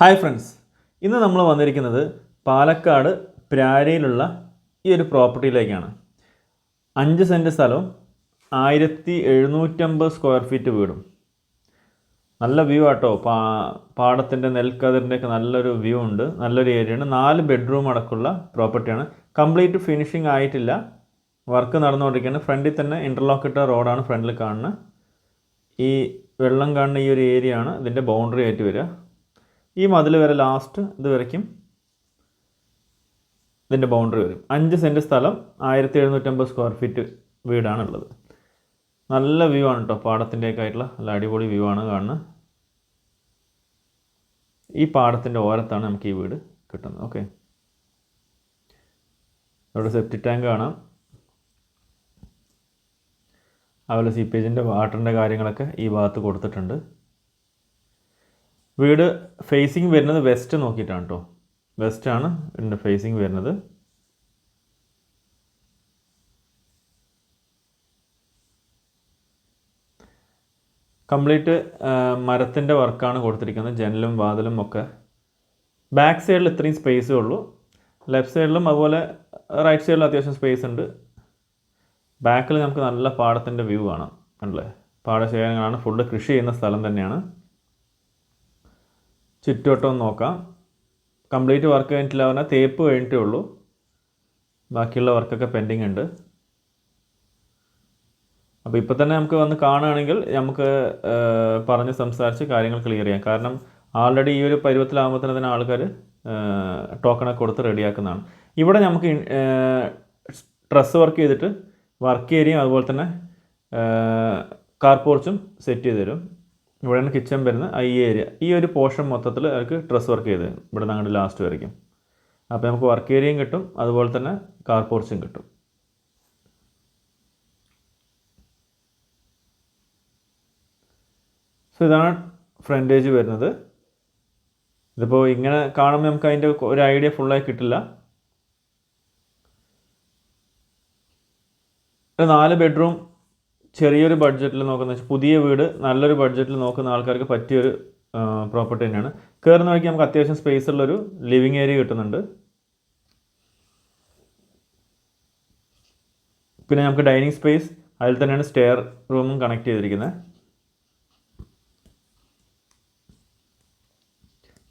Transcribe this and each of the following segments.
Hi friends ഇന്ന് നമ്മൾ വന്നിരിക്കുന്നത് പാലക്കാട് പ്രാരയിലുള്ള ഈ ഒരു പ്രോപ്പർട്ടിയിലേക്കാണ്. അഞ്ച് സെന്റ് സ്ഥലവും ആയിരത്തി എഴുന്നൂറ്റമ്പത് സ്ക്വയർ ഫീറ്റ് വീടും. നല്ല വ്യൂ ആട്ടോ. പാ പാടത്തിന്റെ നെൽക്കതിറിന്റെ ഒക്കെ നല്ലൊരു വ്യൂ ഉണ്ട്. നല്ലൊരു ഏരിയയാണ് നാല് ബെഡ്റൂം അടക്കമുള്ള പ്രോപ്പർട്ടിയാണ് കംപ്ലീറ്റ് ഫിനിഷിംഗ് ആയിട്ടില്ല. വർക്ക് നടന്നുകൊണ്ടിരിക്കുകയാണ്. ഫ്രണ്ടിൽ തന്നെ ഇന്റർലോക്ക് ഇട്ട റോഡാണ് ഫ്രണ്ടിൽ കാണുന്നത്. ഈ വെള്ളം കാണുന്ന ഈ ഒരു ഏരിയ ആണ്. ഇതിന്റെ ബൗണ്ടറി ആയിട്ട് വരിക. ഈ മതിൽ വരെ ലാസ്റ്റ് ഇത് വരയ്ക്കും. ഇതിന്റെ ബൗണ്ടറി വരും. അഞ്ച് സെന്റ് സ്ഥലം ആയിരത്തി എഴുന്നൂറ്റമ്പത് സ്ക്വയർ ഫീറ്റ് വീടാണുള്ളത്. നല്ല വ്യൂ ആണ് കേട്ടോ പാടത്തിന്റെയൊക്കെ ആയിട്ടുള്ള നല്ല അടിപൊളി വ്യൂ ആണ് കാണുന്നത് ഈ പാടത്തിന്റെ ഓരത്താണ് നമുക്ക് ഈ വീട് കിട്ടുന്നത്. ഓക്കെ അവിടെ സെപ്റ്റി ടാങ്ക് കാണാം. അതുപോലെ സീപ്പേജിന്റെ വാട്ടറിന്റെ കാര്യങ്ങളൊക്കെ ഈ ഭാഗത്ത് കൊടുത്തിട്ടുണ്ട്. വീട് ഫേസിങ് വരുന്നത് വെസ്റ്റ് നോക്കിയിട്ടാണ് കേട്ടോ വെസ്റ്റാണ് വീടിന്റെ ഫേസിങ് വരുന്നത്. കംപ്ലീറ്റ് മരത്തിന്റെ വർക്കാണ് കൊടുത്തിരിക്കുന്നത്. ജനലും വാതിലും ഒക്കെ. ബാക്ക് സൈഡിൽ ഇത്രയും സ്പേസേ ഉള്ളൂ. ലെഫ്റ്റ് സൈഡിലും അതുപോലെ റൈറ്റ് സൈഡിലും അത്യാവശ്യം സ്പേസ് ഉണ്ട്. ബാക്കിൽ നമുക്ക് നല്ല പാടത്തിന്റെ വ്യൂ കാണാം. അല്ലേ? പാടശേഖരങ്ങളാണ്. ഫുള്ള് കൃഷി ചെയ്യുന്ന സ്ഥലം തന്നെയാണ്. ചുറ്റുവട്ടം നോക്കാം. കംപ്ലീറ്റ് വർക്ക് കഴിഞ്ഞിട്ടില്ല പറഞ്ഞാൽ തേപ്പ് കഴിഞ്ഞിട്ടേ ഉള്ളൂ. ബാക്കിയുള്ള വർക്കൊക്കെ പെൻഡിങ് ഉണ്ട്. അപ്പോൾ ഇപ്പോൾ തന്നെ നമുക്ക് വന്ന് കാണുകയാണെങ്കിൽ നമുക്ക് പറഞ്ഞ് സംസാരിച്ച് കാര്യങ്ങൾ ക്ലിയർ ചെയ്യാം. കാരണം ആൾറെഡി ഈ ഒരു പരുവത്തിലാകുമ്പോൾ തന്നെ തന്നെ ആൾക്കാർ ടോക്കണൊക്കെ കൊടുത്ത് റെഡിയാക്കുന്നതാണ് ഇവിടെ നമുക്ക് ഡ്രസ്സ് വർക്ക് ചെയ്തിട്ട് വർക്ക് ഏരിയയും അതുപോലെ തന്നെ കാർ പോർച്ചും സെറ്റ് ചെയ്ത് തരും. ഇവിടെയാണ് കിച്ചൺ വരുന്നത്. ഈ ഏരിയ ഈ ഒരു പോർഷൻ മൊത്തത്തിൽ അവർക്ക് ഡ്രസ് വർക്ക് ചെയ്ത് ഇവിടെ നിന്ന് ലാസ്റ്റ് വരയ്ക്കും. അപ്പോൾ നമുക്ക് വർക്ക് ഏരിയയും കിട്ടും. അതുപോലെ തന്നെ കാർ പോർച്ചും കിട്ടും. സോ ഇതാണ് ഫ്രണ്ടേജ് വരുന്നത്. ഇതിപ്പോൾ ഇങ്ങനെ കാണുമ്പോൾ നമുക്ക് അതിന്റെ ഒരു ഐഡിയ ഫുള്ളായി കിട്ടില്ല. നാല് ബെഡ്റൂം ചെറിയൊരു ബഡ്ജറ്റിൽ നോക്കുന്ന പുതിയ വീട് നല്ലൊരു ബഡ്ജറ്റിൽ നോക്കുന്ന ആൾക്കാർക്ക് പറ്റിയൊരു പ്രോപ്പർട്ടി തന്നെയാണ്. കയറുന്ന വഴിക്ക് നമുക്ക് അത്യാവശ്യം സ്പേസ് ഉള്ളൊരു ലിവിങ് ഏരിയ കിട്ടുന്നുണ്ട്. പിന്നെ നമുക്ക് ഡൈനിങ് സ്പേസ് അതിൽ തന്നെയാണ് സ്റ്റെയർ റൂമും കണക്ട് ചെയ്തിരിക്കുന്നത്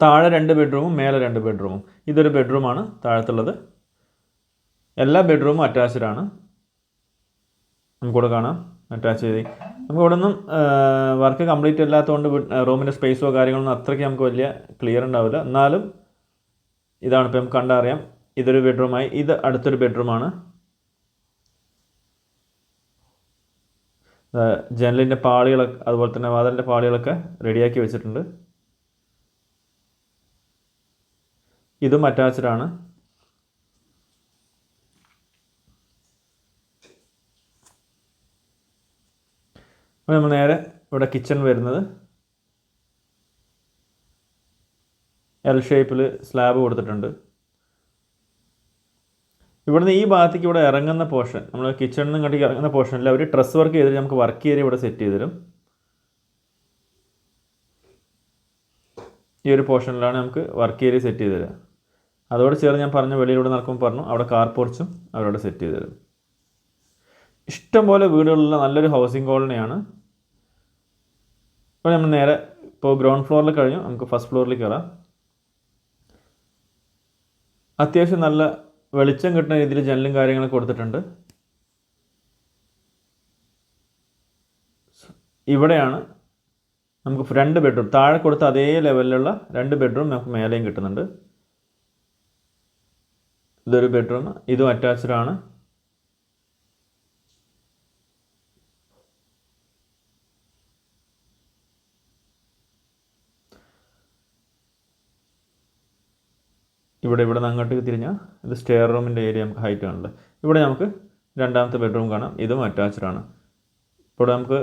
താഴെ രണ്ട് ബെഡ്റൂമും മേലെ രണ്ട് ബെഡ്റൂമും ഇതൊരു ബെഡ്റൂമാണ് താഴത്തുള്ളത്. എല്ലാ ബെഡ്റൂമും അറ്റാച്ച്ഡ് ആണ്. നമുക്കിവിടെ കാണാം. അറ്റാച്ച് ചെയ്ത്. നമുക്ക് ഇവിടെ നിന്നും വർക്ക് കംപ്ലീറ്റ് അല്ലാത്തതുകൊണ്ട് റൂമിന്റെ സ്പേസോ കാര്യങ്ങളൊന്നും അത്രയ്ക്ക് നമുക്ക് വലിയ ക്ലിയർ ഉണ്ടാവില്ല. എന്നാലും ഇതാണ് ഇപ്പം നമുക്ക് കണ്ടറിയാം. ഇതൊരു ബെഡ്റൂമായി ഇത് അടുത്തൊരു ബെഡ്റൂമാണ് ജനലിന്റെ പാളികളൊക്കെ അതുപോലെ തന്നെ വാതിലിന്റെ പാളികളൊക്കെ റെഡിയാക്കി വെച്ചിട്ടുണ്ട്. ഇതും അറ്റാച്ച്ഡ് ആണ്. അപ്പോൾ നമ്മൾ നേരെ ഇവിടെ കിച്ചൺ വരുന്നത്. എൽ ഷേപ്പിൽ സ്ലാബ് കൊടുത്തിട്ടുണ്ട്. ഇവിടുന്ന് ഈ ഭാഗത്തേക്ക് ഇവിടെ ഇറങ്ങുന്ന പോർഷൻ നമ്മൾ കിച്ചണിൽ നിന്ന് ഇങ്ങോട്ടേക്ക് ഇറങ്ങുന്ന പോർഷനിൽ അവർ ഡ്രസ് വർക്ക് ചെയ്തിട്ട് നമുക്ക് വർക്ക് ഏരിയ ഇവിടെ സെറ്റ് ചെയ്ത് തരും ഈ ഒരു പോർഷനിലാണ് നമുക്ക് വർക്ക് ഏരിയ സെറ്റ് ചെയ്ത് തരിക അതോട് ചേർന്ന് ഞാൻ പറഞ്ഞ വെളിയിലൂടെ നടക്കുമ്പോൾ പറഞ്ഞു അവിടെ കാർ പോർച്ചും അവരവിടെ സെറ്റ് ചെയ്ത് തരും ഇഷ്ടംപോലെ വീടുകളുള്ള നല്ലൊരു ഹൗസിംഗ് കോളനിയാണ് ഇപ്പോൾ നമ്മൾ നേരെ ഇപ്പോൾ ഗ്രൗണ്ട് ഫ്ലോറിൽ കഴിഞ്ഞു. നമുക്ക് ഫസ്റ്റ് ഫ്ലോറിൽ കയറാം അത്യാവശ്യം നല്ല വെളിച്ചം കിട്ടുന്ന രീതിയിൽ ജനലും കാര്യങ്ങളൊക്കെ കൊടുത്തിട്ടുണ്ട്. ഇവിടെയാണ് നമുക്ക് രണ്ട് ബെഡ്റൂം താഴെ കൊടുത്ത അതേ ലെവലിലുള്ള രണ്ട് ബെഡ്റൂം നമുക്ക് മേലെയും കിട്ടുന്നുണ്ട്. ഇതൊരു ബെഡ്റൂം ഇതും അറ്റാച്ച്ഡ് ആണ്. ഇവിടെ ഇവിടെ നിന്ന് അങ്ങോട്ട് തിരിഞ്ഞാൽ ഇത് സ്റ്റെയർ റൂമിന്റെ ഏരിയ നമുക്ക് ഹൈറ്റ് ആണല്ലോ ഇവിടെ നമുക്ക് രണ്ടാമത്തെ ബെഡ്റൂം കാണാം. ഇതും അറ്റാച്ച്ഡ് ആണ്. ഇപ്പോൾ നമുക്ക്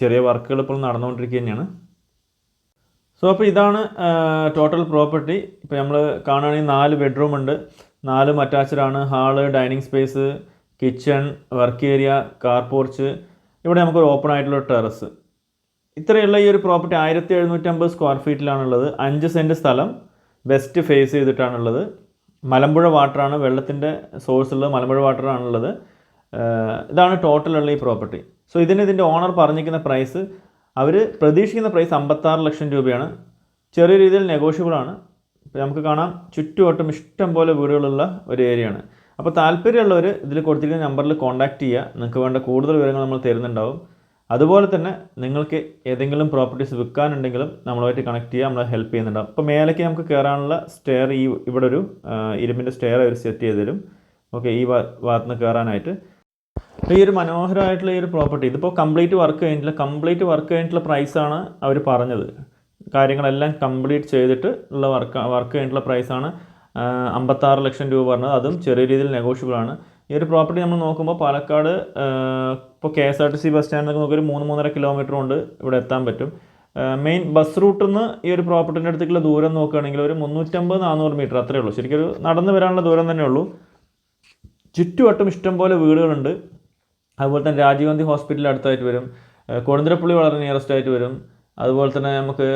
ചെറിയ വർക്കുകൾ ഇപ്പോൾ നടന്നുകൊണ്ടിരിക്കുക തന്നെയാണ് സോ അപ്പോൾ ഇതാണ് ടോട്ടൽ പ്രോപ്പർട്ടി ഇപ്പോൾ നമ്മൾ കാണുകയാണെങ്കിൽ നാല് ബെഡ്റൂം ഉണ്ട്. നാലും അറ്റാച്ച്ഡ് ആണ്. Hall dining space kitchen work area car porch ഇവിടെ നമുക്കൊരു ഓപ്പൺ ആയിട്ടുള്ള ടെറസ് ഇത്രയുള്ള ഈ ഒരു പ്രോപ്പർട്ടി ആയിരത്തി എഴുന്നൂറ്റമ്പത് സ്ക്വയർ ഫീറ്റിലാണുള്ളത് അഞ്ച് സെന്റ് സ്ഥലം വെസ്റ്റ് ഫേസ് ചെയ്തിട്ടാണുള്ളത്. മലമ്പുഴ വാട്ടറാണ് വെള്ളത്തിന്റെ സോഴ്സ് ഉള്ളത്. മലമ്പുഴ വാട്ടറാണുള്ളത് ഇതാണ് ടോട്ടലുള്ള ഈ പ്രോപ്പർട്ടി സോ ഇതിന് ഇതിന്റെ ഓണർ പറഞ്ഞിരിക്കുന്ന പ്രൈസ് അവർ പ്രതീക്ഷിക്കുന്ന പ്രൈസ് അമ്പത്താറ് ലക്ഷം രൂപയാണ്. ചെറിയ രീതിയിൽ ഇപ്പോൾ നമുക്ക് കാണാം. ചുറ്റുവട്ടം ഇഷ്ടം പോലെ വീടുകളുള്ള ഒരു ഏരിയയാണ് അപ്പോൾ താല്പര്യമുള്ളവർ ഇതിൽ കൊടുത്തിരിക്കുന്ന നമ്പറിൽ കോൺടാക്റ്റ് ചെയ്യുക. നിങ്ങൾക്ക് വേണ്ട കൂടുതൽ വിവരങ്ങൾ നമ്മൾ തരുന്നുണ്ടാവും. അതുപോലെ തന്നെ നിങ്ങൾക്ക് ഏതെങ്കിലും പ്രോപ്പർട്ടീസ് വിൽക്കാനുണ്ടെങ്കിലും നമ്മളുമായിട്ട് കണക്ട് ചെയ്യാൻ നമ്മളെ ഹെൽപ്പ് ചെയ്യുന്നുണ്ടാവും. അപ്പോൾ മേലേക്ക് നമുക്ക് കയറാനുള്ള സ്റ്റെയർ ഈ ഇവിടെ ഒരു ഇരുമ്പിന്റെ സ്റ്റെയർ അവർ സെറ്റ് ചെയ്ത് തരും ഓക്കെ ഈ ഭാഗത്ത് നിന്ന് കയറാനായിട്ട് ഈ ഒരു മനോഹരമായിട്ടുള്ള ഈ ഒരു പ്രോപ്പർട്ടി ഇതിപ്പോൾ കംപ്ലീറ്റ് വർക്ക് കഴിഞ്ഞിട്ടില്ല. കംപ്ലീറ്റ് വർക്ക് കഴിഞ്ഞിട്ടുള്ള പ്രൈസാണ് അവർ പറഞ്ഞത്. കാര്യങ്ങളെല്ലാം കംപ്ലീറ്റ് ചെയ്തിട്ട് ഉള്ള വർക്ക് വർക്ക് കഴിഞ്ഞിട്ടുള്ള പ്രൈസാണ് അമ്പത്താറ് ലക്ഷം രൂപ പറഞ്ഞത്. അതും ചെറിയ രീതിയിൽ നെഗോഷ്യബിൾ ആണ്. ഈ ഒരു പ്രോപ്പർട്ടി നമ്മൾ നോക്കുമ്പോൾ പാലക്കാട് ഇപ്പോൾ K S R T C bus സ്റ്റാൻഡിൽ ഒരു മൂന്ന് മൂന്നര കിലോമീറ്റർ കൊണ്ട് ഇവിടെ എത്താൻ പറ്റും. മെയിൻ ബസ് റൂട്ടിൽ നിന്ന് ഈ ഒരു പ്രോപ്പർട്ടിന്റെ അടുത്തേക്കുള്ള ദൂരം നോക്കുകയാണെങ്കിൽ ഒരു മുന്നൂറ്റമ്പത് നാനൂറ് മീറ്റർ അത്രയേ ഉള്ളൂ. ശരിക്കും ഒരു നടന്നു വരാനുള്ള ദൂരം തന്നെ ഉള്ളൂ. ചുറ്റുവട്ടം ഇഷ്ടംപോലെ വീടുകളുണ്ട്. അതുപോലെ തന്നെ രാജീവ് ഗാന്ധി ഹോസ്പിറ്റൽ അടുത്തായിട്ട് വരും. കൊടുന്തിരപ്പള്ളി വളരെ നിയറസ്റ്റ് ആയിട്ട് വരും. അതുപോലെ തന്നെ നമുക്ക്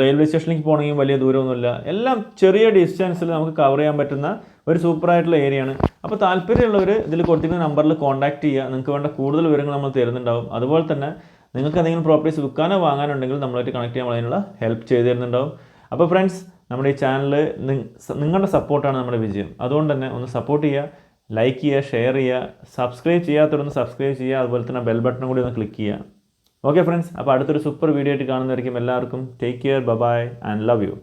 റെയിൽവേ സ്റ്റേഷനിലേക്ക് പോകണമെങ്കിൽ വലിയ ദൂരമൊന്നുമില്ല. എല്ലാം ചെറിയ ഡിസ്റ്റൻസിൽ നമുക്ക് കവർ ചെയ്യാൻ പറ്റുന്ന ഒരു സൂപ്പർ ആയിട്ടുള്ള ഏരിയയാണ് അപ്പോൾ താല്പര്യമുള്ളവർ ഇതിൽ കൊടുത്തിരുന്ന നമ്പറിൽ കോൺടാക്ട് ചെയ്യുക. നിങ്ങൾക്ക് വേണ്ട കൂടുതൽ വിവരങ്ങൾ നമ്മൾ തരുന്നുണ്ടാവും. അതുപോലെ തന്നെ നിങ്ങൾക്ക് എന്തെങ്കിലും പ്രോപ്പർട്ടീസ് വിൽക്കാനോ വാങ്ങാനുണ്ടെങ്കിൽ നമ്മളായിട്ട് കണക്ട് ചെയ്യാൻ അതിനുള്ള ഹെൽപ്പ് ചെയ്തു തരുന്നുണ്ടാവും. അപ്പോൾ ഫ്രണ്ട്സ് നമ്മുടെ ഈ ചാനൽ നിങ്ങളുടെ സപ്പോർട്ടാണ് നമ്മുടെ വിജയം. അതുകൊണ്ട് തന്നെ ഒന്ന് സപ്പോർട്ട് ചെയ്യുക ലൈക്ക് ചെയ്യുക ഷെയർ ചെയ്യുക സബ്സ്ക്രൈബ് ചെയ്യാത്തവരൊന്ന് സബ്സ്ക്രൈബ് ചെയ്യുക അതുപോലെ തന്നെ ബെൽ ബട്ടൺ കൂടി ഒന്ന് ക്ലിക്ക് ചെയ്യുക. ഓക്കെ ഫ്രണ്ട്സ് അപ്പോൾ അടുത്തൊരു സൂപ്പർ വീഡിയോ ആയിട്ട് കാണുന്നതായിരിക്കും എല്ലാവർക്കും take care bye bye and love you